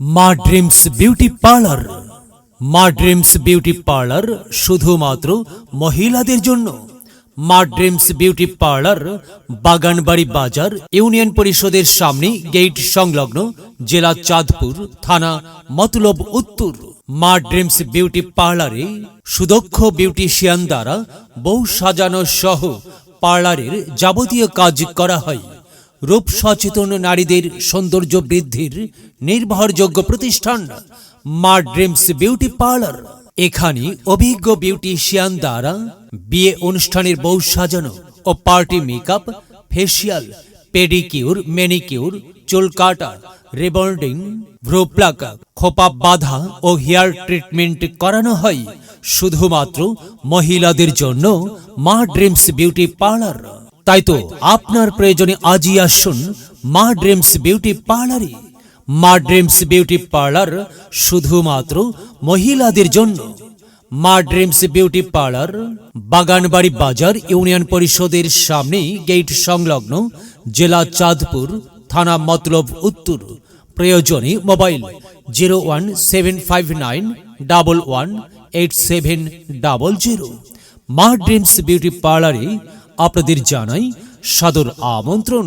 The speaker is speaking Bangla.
Maa dreams beauty parlour. Maa dreams beauty parlour শুধুমাত্র মহিলাদের জন্য। মা ড্রিমস বিউটি পার্লার বাগানবাড়ি বাজার ইউনিয়ন পরিষদের সামনে গেট সংলগ্ন জেলা চাঁদপুর থানা মতলব উত্তর। মা ড্রিমস বিউটি পার্লারে সুদক্ষ বিউটিশিয়ান দ্বারা বউ সাজানো সহ পার্লারের যাবতীয় কাজ করা হয়। রূপ সচেতন নারীদের সৌন্দর্য বৃদ্ধির নির্ভরযোগ্য প্রতিষ্ঠান মা ড্রিমস বিউটি পার্লার। এখানে অভিজ্ঞ বিউটিশিয়ান দ্বারা বিয়ে অনুষ্ঠানের বউ সাজানো ও party makeup facial pedicure, manicure, চুল কাটা রিবন্ডিং, ভ্রু প্লাক, খোপা বাঁধা ও হেয়ার ট্রিটমেন্ট করানো হয়। শুধুমাত্র মহিলাদের জন্য মা ড্রিমস বিউটি পার্লার। তাই তো আপনার প্রয়োজনে আজই আসুন মা ড্রিমস বিউটি পার্লারে। মা ড্রিমস বিউটি পার্লার শুধুমাত্র মহিলাদের জন্য। মা ড্রিমস বিউটি পার্লার বাগানবাড়ি বাজার ইউনিয়ন পরিষদের সামনে গেট সংলগ্ন জেলা চাঁদপুর, থানা মতলব উত্তর। প্রয়োজনে mobile zero one seven five nine double one eight seven double zero. Maa dreams beauty পার্লারে আপনাদের জানাই সাদর আমন্ত্রণ।